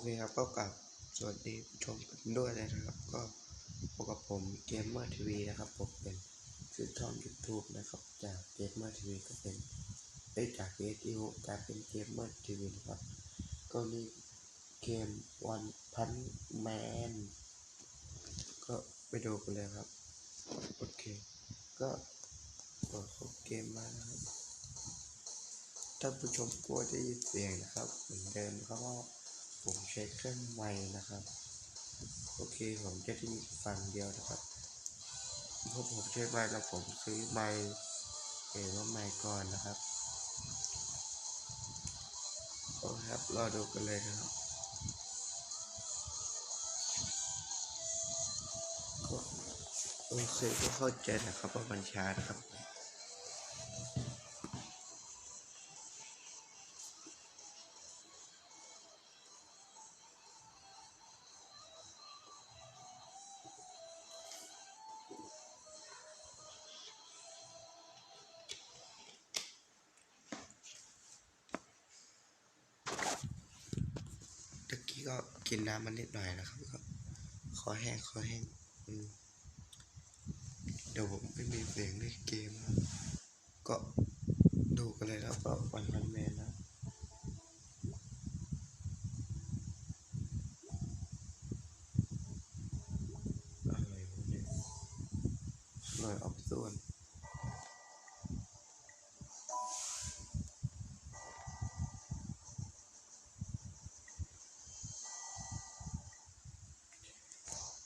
เคครับก็กลับสวัสดีผู้ชมกันด้วยนะครับ ก็พบกับผมเกมเมอร์ทีวีนะครับ ผมเป็นชื่อช่อง YouTube นะครับ จากเกมเมอร์ทีวีก็เป็นเอ้จากเอทีโอกลายเป็นเกมเมอร์ทีวีนะครับ ก็มีเกมวันพันแมนก็ไปดูกันเลยครับ โอเค ก็กดเข้าเกมมานะครับท่านผู้ชมกลัวจะยินเสียงนะครับ เหมือนเดิมครับว่า ผมใช้เครื่องไม้นะครับ โอเคผมจะได้มีฟังเดียวนะครับเพราะผมใช้ไม้แล้วผมซื้อไม้เอว่าไม้ก่อนนะครับโอเคครับรอดูกันเลยนะครับก็โอเคก็เข้าใจนะครับว่ามันช้านะครับ ก็กินน้ำมันนิดหน่อยนะครับก็คอแห้งคอแห้งเดี๋ยวผมไม่มีเสียงในเกมก็ดูกันเลยแล้วก็วันวันแมนนะอะไรวะเนี่ยหน่อยออกส่วน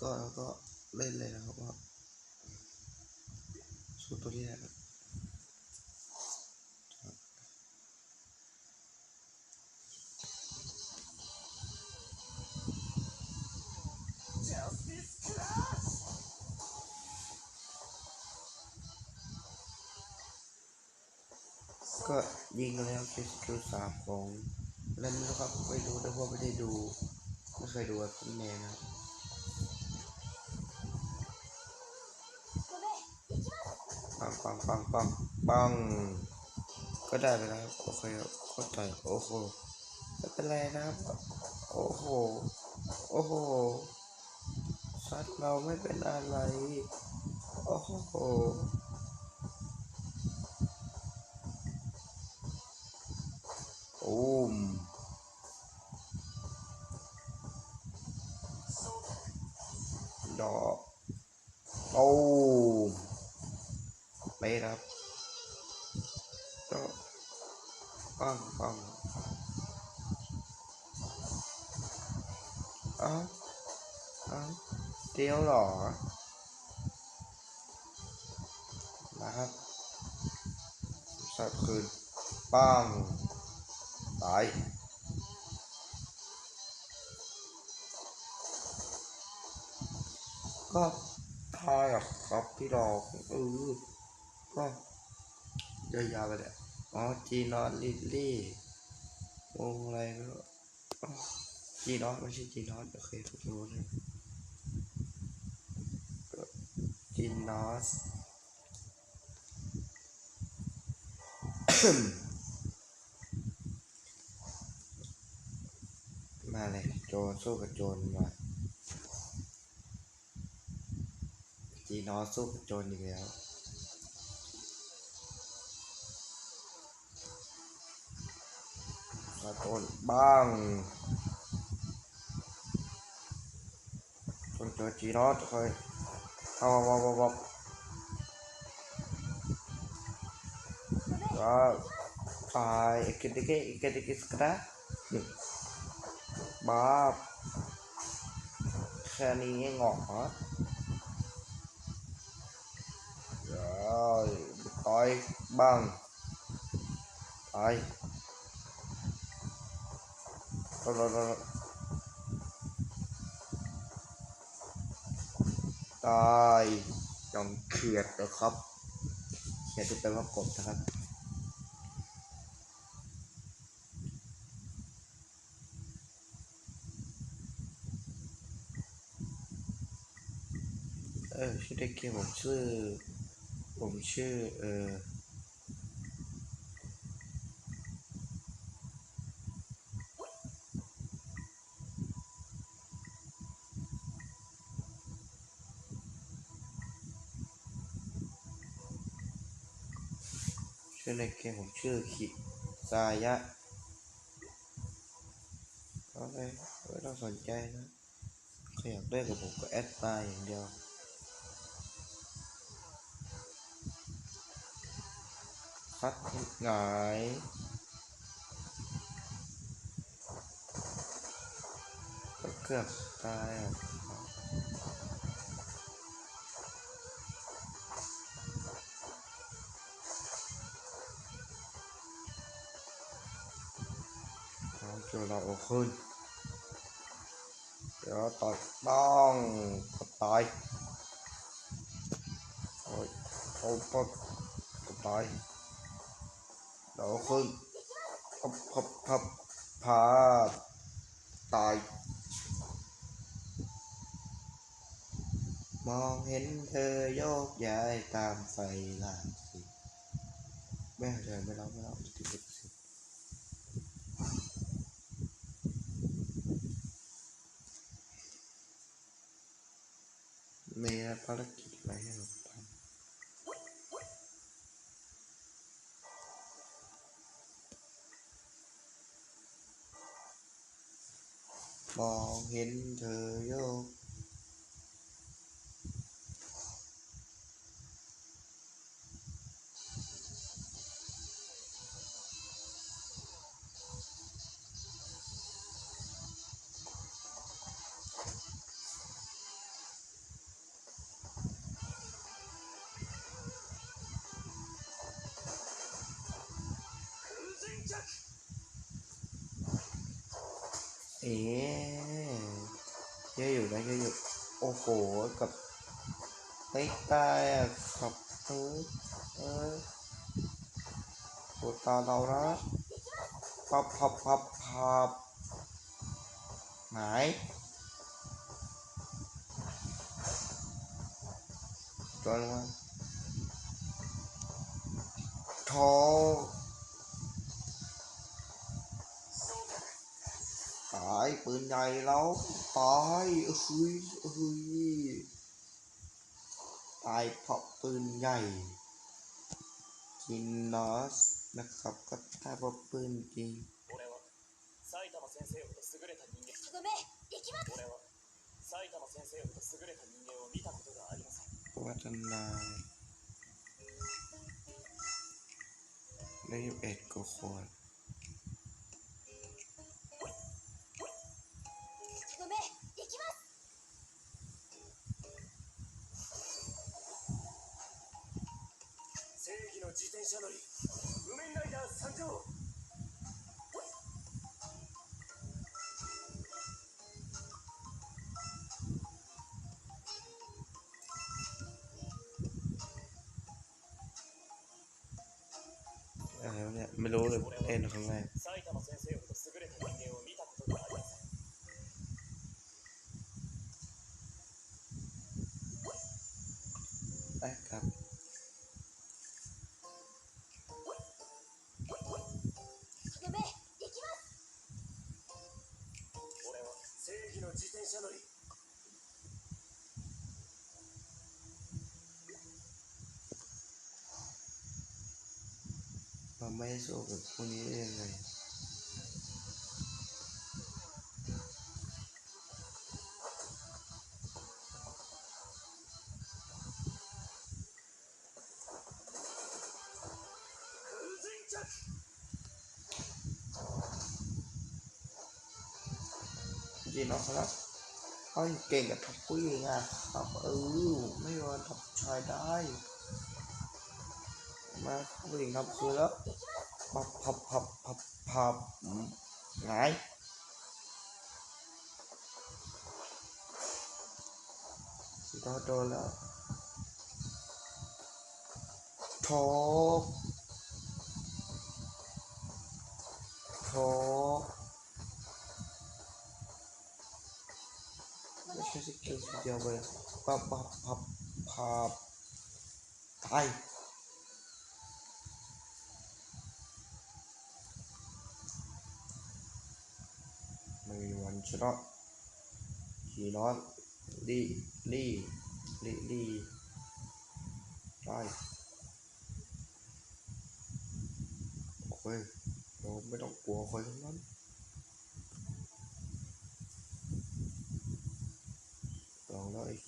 ก็แล้วก็เล่นเลยนะครับว่าสู้ตัวนี้แหละก็ยิงแล้วคิสคิวสามของเล่นนะครับไม่รู้นะเพาะไม่ได้ดู ไม่เคยดูแบบแมนนะครับ ปังปังปังปังปังก็ได้ไปแล้วโอเคครับก็ต่อยโอ้โหไม่เป็นไรนะครับโอ้โหโอ้โหซัดเราไม่เป็นอะไรโอ้โหโอู ปังปังอ้าเอ้าเดียวเหรอนะครับสัตว์คืนปังตายก็ทายอะครับพี่ดอกเออก็ยาวๆไปเลย อ๋อจีนอนลิลลี่วงอะไรไม่รู้จีนอนไม่ใช่จีนอนโอเคทุกรู้เลยก็จีนอสมาเลยโจรสู้กับโจรมาจีนอสสู้กับโจรอีกแล้ว กระโดนบ้างจนเจอจีนอสเคยเอาวับวับวับว้าวตายอีกทีกอีกทีกสกระบ้าบแค่นี้เองเหรอเดี๋ยวต่อยบ้างตายรรตายจอมเขียดนะครับเขียดที่แปลว่ากบนะครับเออชื่อเด็กเกมผมชื่อผมชื่อเออ ในเกมผมชื่อคิซายะก็เลยไม่ต้องสนใจนะใครอยากได้กับผมก็แอดมาอย่างเดียวคัดหงายก็เกือบตายอะ ตายเดี๋ยวขึ้นพับพับพับพาตายมองเห็นเธอโยกย้ายตามไฟหลากสีแม่เธอไม่ร้องไม่ร้องติด ติดสิมีภารกิจอะไเองเยอะอยู่นะเยอะอยู่ โอ้โห กับไม่ตายอะขับเออเออปวดตาเรานะพับพับพับพับหายจนว่าทอตาย ปืนใหญ่แล้วตายเฮ้ยเฮ้ยตายเพราะปืนใหญ่กินนอสนะครับก็ตายเพราะปืนจริงวัฒนาได้ยี่เอ็ดกว่าค 義の自転車乗り無面ライダー参上 อะไรวะเนี่ย ไม่รู้เลยเล่นครั้งแรก nuestra existencia lo dijo. Mamaya sa ugat, punirin na yun. เนาะครับเขาเก่งกับทับผู้หญิงอะครับเออไม่ว่าทับชายได้ มาผู้หญิงทับคือแล้วพับพับพับพับพับอืมหงายสุดยอดโดนแล้วโถกโถก เดียวเลยปับปับพับพับตายไม่มีวันชนะขี่นอนดีลีลีลีได้ฮ้ยเราไม่ต้องกลัวคนทั้งนั้นล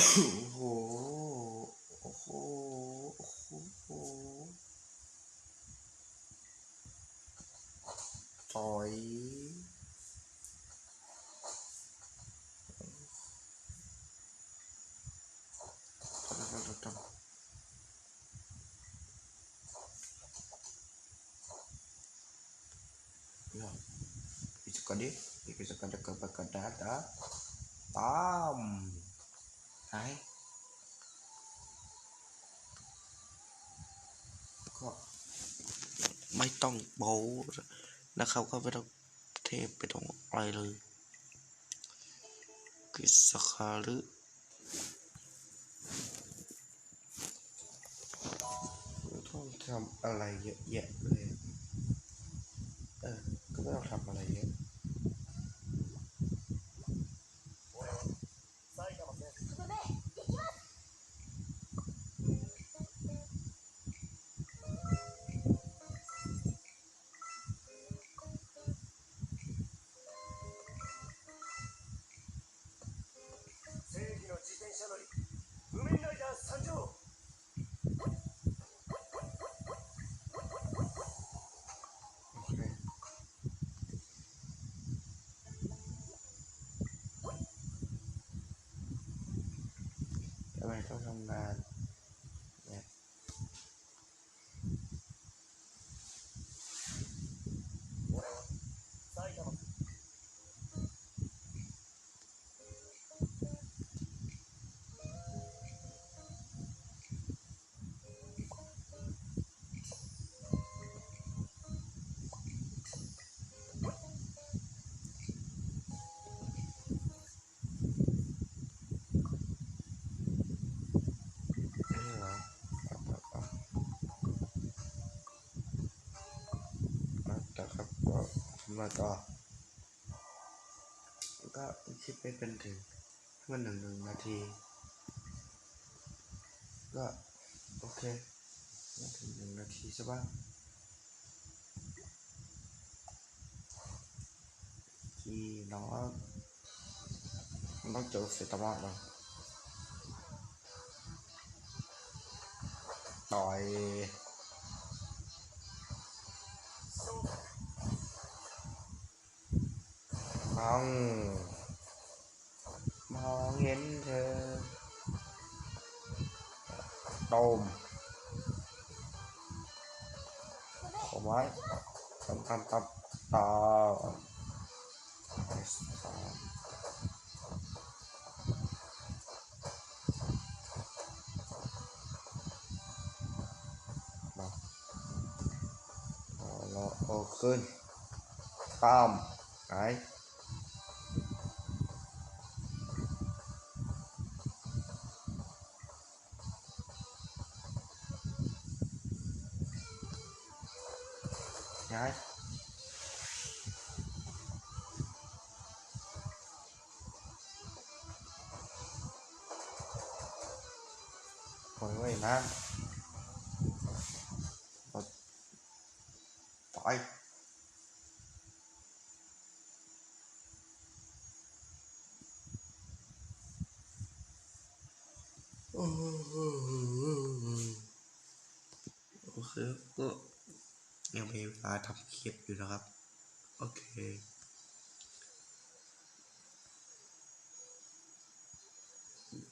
Toy Ya, itu kade, itu kade kebakaran ada tam. ก็ไม่ต้องโบนะครับก็ไม่ต้องเทปไปตรงอะไรเลยกิสคาหรือไม่ต้องทำอะไรเยอะแยะเลยเออก็ไม่ต้องทำอะไรเยอะ 面ラ ทำมาต่อก็คลิปไปเป็นถึงเมื่อหนึ่งหนึ่งนา ทีก็โอเคมาถึงหนึ่งนาทีใช่ปะที่น้องมัน ป โอเคก็ยังมีเวลาทำคลิปอยู่นะครับ โอเค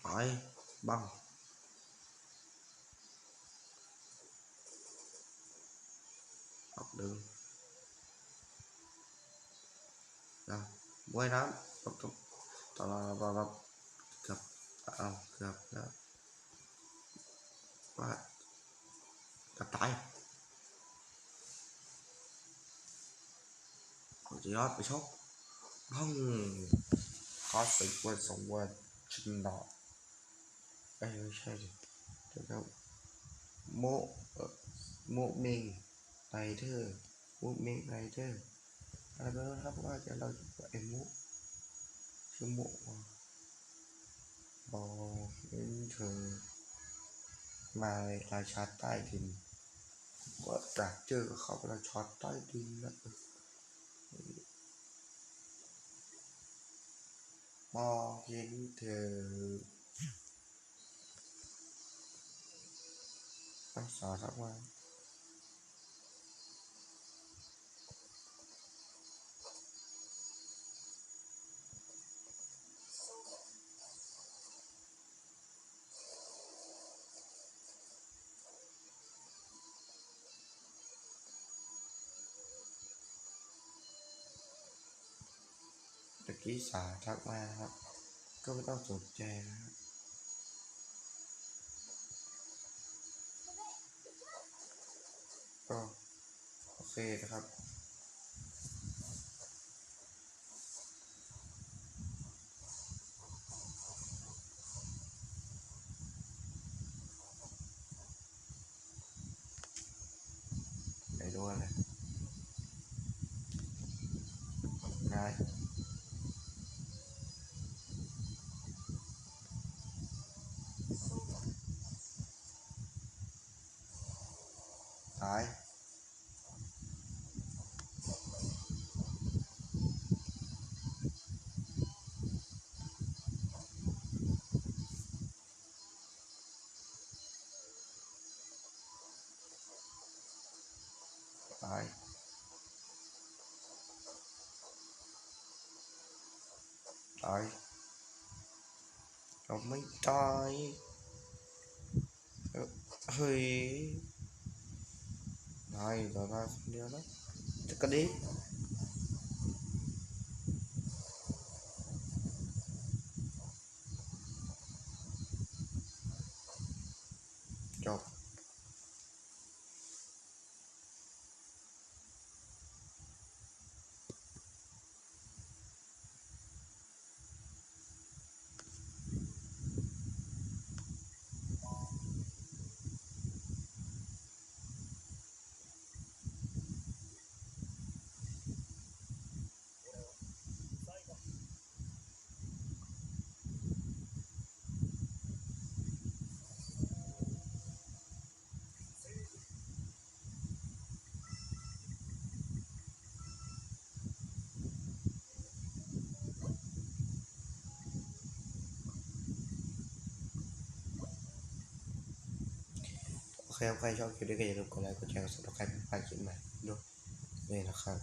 ไปบ้าง ออกเดินว่ายน้ำตกตกตอนเราเราเราเกือบเอาเกือบแล้วว่าจะตอดไปชกบ้องคอสิบวันสองวันชินดอกเอ้ยไม่ใช่ดิเดี๋ยวครับโมเอ่อโมเมงไรเดอร์โมเมงไรเดอร์อะไรไม่รู้นะครับว่าจะเราจะไอ้โมชื่อโมว่ะบอกเห็นเธอมาในราชาใต้ดินก็อยากเจอกับเขาเราชาใต้ดินนะมองเห็นเธอรักษาทักวัน ที่สาทักมาครับ ก็ไม่ต้องสนใจนะครับก็โอเคนะครับไหนดูอะไรนายตาย ตาย ตายเราไม่ตายเอ้อเฮ้ยนายต่อหน้าคนเดียวนะจะกระดิกจบ โอเครับใครชอบคลิปนี้ก็อย่าลืมกดไลค์กดแชร์กดซับสไครป์เป็นไปคลิปใหม่ด้วยนะครับ